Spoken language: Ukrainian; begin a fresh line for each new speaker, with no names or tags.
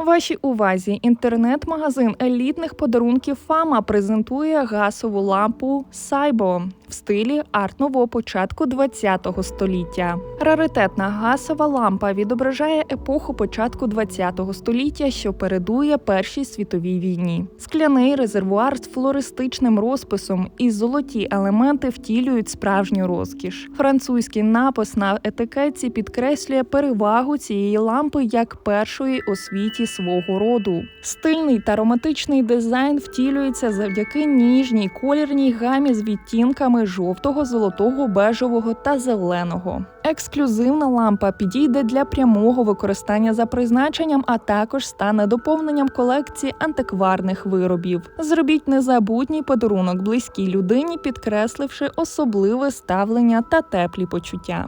Вашій увазі. Інтернет-магазин елітних подарунків Фама презентує гасову лампу Сайбо стилі арт-ново початку ХХ століття. Раритетна гасова лампа відображає епоху початку ХХ століття, що передує Першій світовій війні. Скляний резервуар з флористичним розписом і золоті елементи втілюють справжню розкіш. Французький напис на етикетці підкреслює перевагу цієї лампи як першої у світі свого роду. Стильний та романтичний дизайн втілюється завдяки ніжній колірній гамі з відтінками жовтого, золотого, бежевого та зеленого. Ексклюзивна лампа підійде для прямого використання за призначенням, а також стане доповненням колекції антикварних виробів. Зробіть незабутній подарунок близькій людині, підкресливши особливе ставлення та теплі почуття.